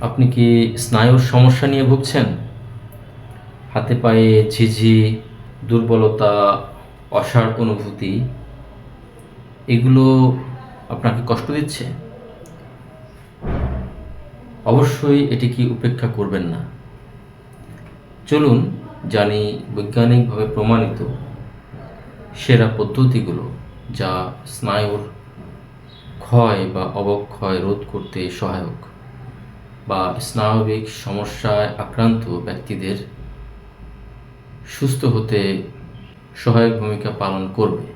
আপনি কি স্নায়ুর সমস্যা নিয়ে ভুগছেন? হাতে পায়ে ঝিঝি, দুর্বলতা অসাড় অনুভূতি, এগুলো আপনাকে কষ্ট দিচ্ছে? অবশ্যই এটি কি উপেক্ষা করবেন না। চলুন জানি বৈজ্ঞানিকভাবে প্রমাণিত সেরা পদ্ধতিগুলো যা স্নায়ুর ক্ষয় বা অবক্ষয় রোধ করতে সহায়ক। বা স্নায়বিক সমস্যায় আক্রান্ত ব্যক্তিদের সুস্থ হতে সহায়ক ভূমিকা পালন করবে।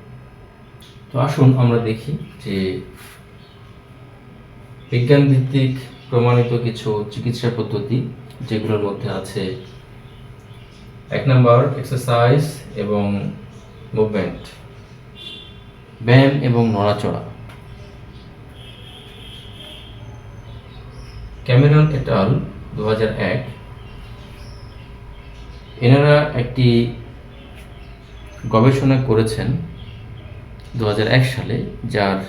তো আসুন আমরা দেখি যে বিজ্ঞান ভিত্তিক প্রমাণিত কিছু চিকিৎসা পদ্ধতি যেগুলোর মধ্যে আছে এক নম্বর এক্সারসাইজ এবং মুভমেন্ট ব্যায়াম এবং নড়াচড়া। ক্যামেরন এটাল দু এক। এনারা একটি গবেষণা করেছেন দু হাজার এক সালে, যার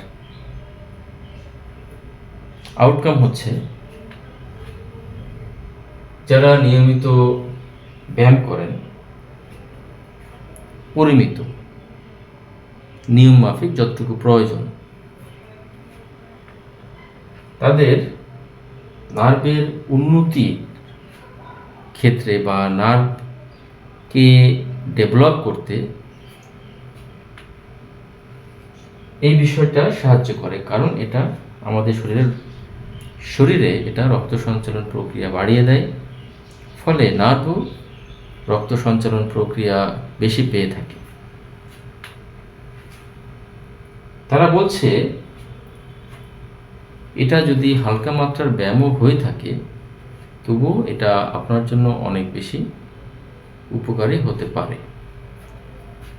আউটকাম হচ্ছে যারা নিয়মিত ব্যায়াম করেন, পরিমিত, নিয়ম মাফিক যতটুকু প্রয়োজন। তাদের নার্ভের উন্নতি ক্ষেত্রে বা নার্ভকে ডেভেলপ করতে এই বিষয়টা সাহায্য করে, কারণ এটা আমাদের শরীরের, শরীরে এটা রক্ত সঞ্চালন প্রক্রিয়া বাড়িয়ে দেয়। ফলে নার্ভও রক্ত সঞ্চালন প্রক্রিয়া বেশি পেয়ে থাকে। তারা বলছে এটা যদি হালকা মাত্রার ব্যায়ামও হয়ে থাকে, তবুও এটা আপনার জন্য অনেক বেশি উপকারী হতে পারে।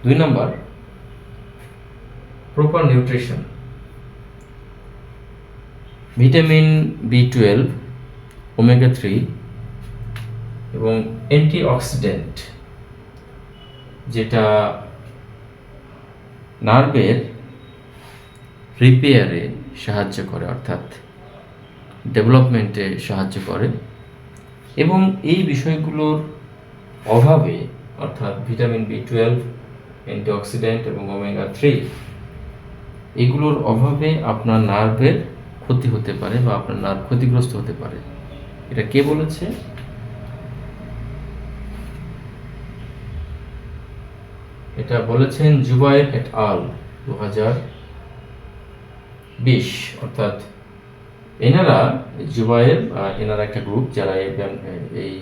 দুই নম্বর proper nutrition vitamin B twelve omega three এবং অ্যান্টিঅক্সিডেন্ট যেটা নার্ভের রিপেয়ারে সাহায্য করে, অর্থাৎ ডেভেলপমেন্টে সাহায্য করে। এবং এই বিষয়গুলোর অভাবে, অর্থাৎ ভিটামিন বি টুয়েলভ অ্যান্টিঅক্সিডেন্ট এবং ওমেগা থ্রি এগুলোর অভাবে আপনার নার্ভের ক্ষতি হতে পারে বা আপনার নার্ভ ক্ষতিগ্রস্ত হতে পারে। এটা কে বলেছে? এটা বলেছেন জুবাইর এট আল দু হাজার বিশ, অর্থাৎ এনারা, জুবায়ের এনারা একটা গ্রুপ যারা এই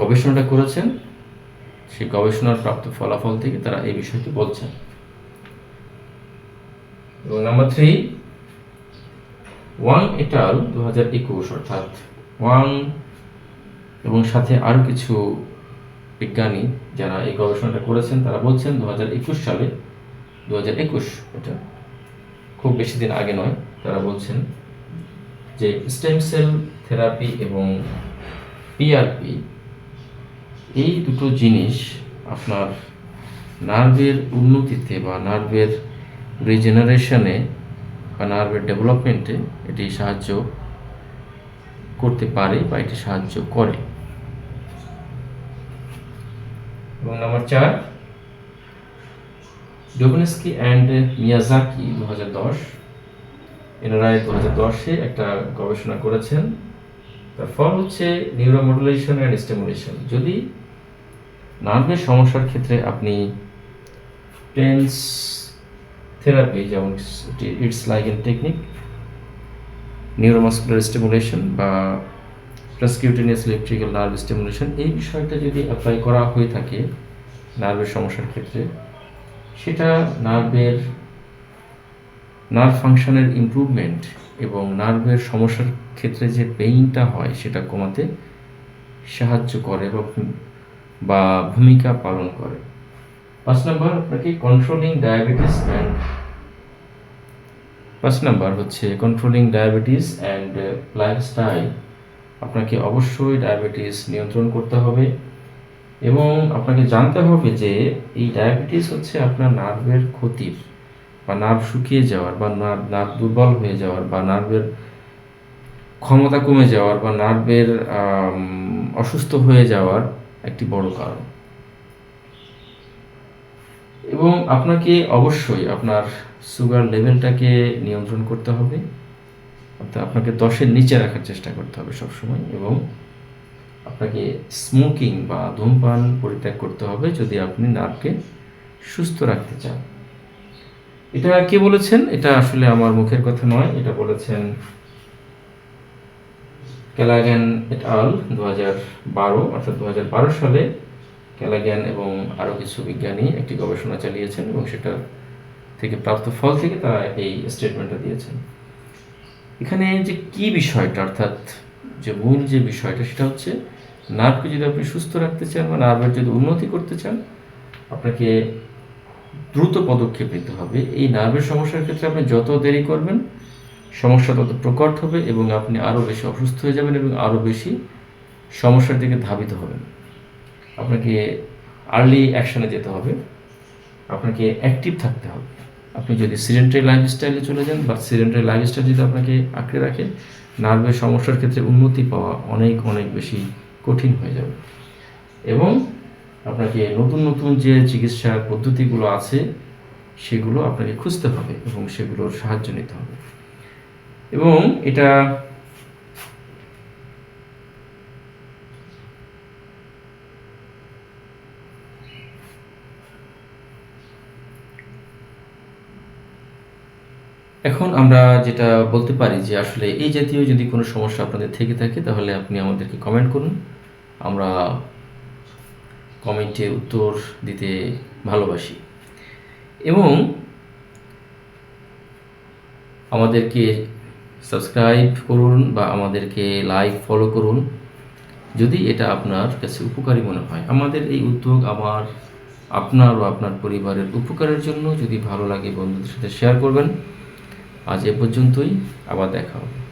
গবেষণাটা করেছেন, সেই গবেষণার প্রাপ্ত ফলাফল থেকে তারা এই বিষয়টি বলছেন। এবং নাম্বার থ্রি ওয়াং এটাল দু হাজার একুশ, অর্থাৎ ওয়াং এবং সাথে আরও কিছু বিজ্ঞানী যারা এই গবেষণাটা করেছেন, তারা বলছেন দু হাজার একুশ সালে দু হাজার একুশ, এটা খুব বেশি দিন আগে নয়, তারা বলছেন যে স্টেম সেল থেরাপি এবং পিআরপি এই দুটো জিনিস আপনার নার্ভের উন্নতিতে বা নার্ভের রিজেনারেশনে বা নার্ভের ডেভেলপমেন্টে এটি সাহায্য করতে পারে বা এটি সাহায্য করে। এবং নাম্বার চার ডোবনেস্কি অ্যান্ড মিয়াজাকি দু হাজার দশ এনারা দু হাজার দশে একটা গবেষণা করেছেন। তার ফল হচ্ছে নিউরোমডুলেশন অ্যান্ড স্টিমুলেশন। যদি নার্ভের সমস্যার ক্ষেত্রে আপনি টেন্স থেরাপি, যেমন it's like an technique, neuromuscular stimulation বা প্রেসকিউটেনিয়াস ইলেকট্রিক্যাল নার্ভ স্টিমুলেশন, এই বিষয়টা যদি অ্যাপ্লাই করা হয়ে থাকে নার্ভের সমস্যার ক্ষেত্রে সেটা নার্ভের, নার্ভ ফাংশনের ইমপ্রুভমেন্ট এবং নার্ভের সমস্যার ক্ষেত্রে যে পেইনটা হয় সেটা কমাতে সাহায্য করে বা ভূমিকা পালন করে। পাঁচ নাম্বার, আপনাকে কন্ট্রোলিং ডায়াবেটিস অ্যান্ড পাঁচ নাম্বার হচ্ছে কন্ট্রোলিং ডায়াবেটিস অ্যান্ড লাইফস্টাইল আপনাকে অবশ্যই ডায়াবেটিস নিয়ন্ত্রণ করতে হবে। এবং আপনাকে জানতে হবে যে এই ডায়াবেটিস হচ্ছে আপনার নার্ভের ক্ষতির বা নার্ভ শুকিয়ে যাওয়ার বা নার্ভ নার্ভ দুর্বল হয়ে যাওয়ার বা নার্ভের ক্ষমতা কমে যাওয়ার বা নার্ভের অসুস্থ হয়ে যাওয়ার একটি বড় কারণ। এবং আপনাকে অবশ্যই আপনার সুগার লেভেলটাকে নিয়ন্ত্রণ করতে হবে। অর্থাৎ আপনাকে দশের নিচে রাখার চেষ্টা করতে হবে সবসময় এবং আপনাকে স্মোকিং বা ধূমপান পরিত্যাগ করতে হবে যদি আপনি নার্ভকে সুস্থ রাখতে চান। এটা কে বলেছেন? এটা আসলে আমার মুখের কথা নয়, এটা বলেছেন ক্যালাগ্যান এট আল দু বারো, অর্থাৎ দু বারো সালে ক্যালাগ্যান এবং আরও কিছু বিজ্ঞানী একটি গবেষণা চালিয়েছেন এবং সেটা থেকে প্রাপ্ত ফল থেকে তারা এই স্টেটমেন্টটা দিয়েছেন। এখানে যে কি বিষয়টা, অর্থাৎ যে মূল যে বিষয়টা, সেটা হচ্ছে নার্ভকে যদি আপনি সুস্থ রাখতে চান বা নার্ভের যদি উন্নতি করতে চান, আপনাকে দ্রুত পদক্ষেপ নিতে হবে। এই নার্ভের সমস্যার ক্ষেত্রে আপনি যত দেরি করবেন, সমস্যা তত প্রকট হবে এবং আপনি আরও বেশি অসুস্থ হয়ে যাবেন এবং আরও বেশি সমস্যার দিকে ধাবিত হবেন। আপনাকে আর্লি অ্যাকশনে যেতে হবে। আপনাকে অ্যাক্টিভ থাকতে হবে। আপনি যদি সিডেন্টারি লাইফস্টাইলে চলে যান বা সিডেন্টারি লাইফস্টাইল যদি আপনাকে আঁকড়ে রাখেন নার্ভের সমস্যার ক্ষেত্রে উন্নতি পাওয়া অনেক অনেক বেশি কঠিন হয়ে যাবে। এবং আপনাকে নতুন নতুন যে চিকিৎসার পদ্ধতিগুলো আছে, সেগুলো আপনাকে খুঁজতে হবে এবং সেগুলোর সাহায্য নিতে হবে। এবং এটা এখন আমরা যেটা বলতে পারি যে আসলে এই জাতীয় যদি কোনো সমস্যা আপনাদের থেকে থাকে, তাহলে আপনি আমাদেরকে কমেন্ট করুন। আমরা কমেন্টে উত্তর দিতে ভালোবাসি। এবং আমাদেরকে সাবস্ক্রাইব করুন বা আমাদেরকে লাইক ফলো করুন। যদি এটা আপনার কাছে উপকারী মনে হয়। আমাদের এই উদ্যোগ আমার, আপনার ও আপনার পরিবারের উপকারের জন্য যদি ভালো লাগে বন্ধুদের সাথে শেয়ার করবেন। আজ এ পর্যন্তই। আবার দেখা হবে।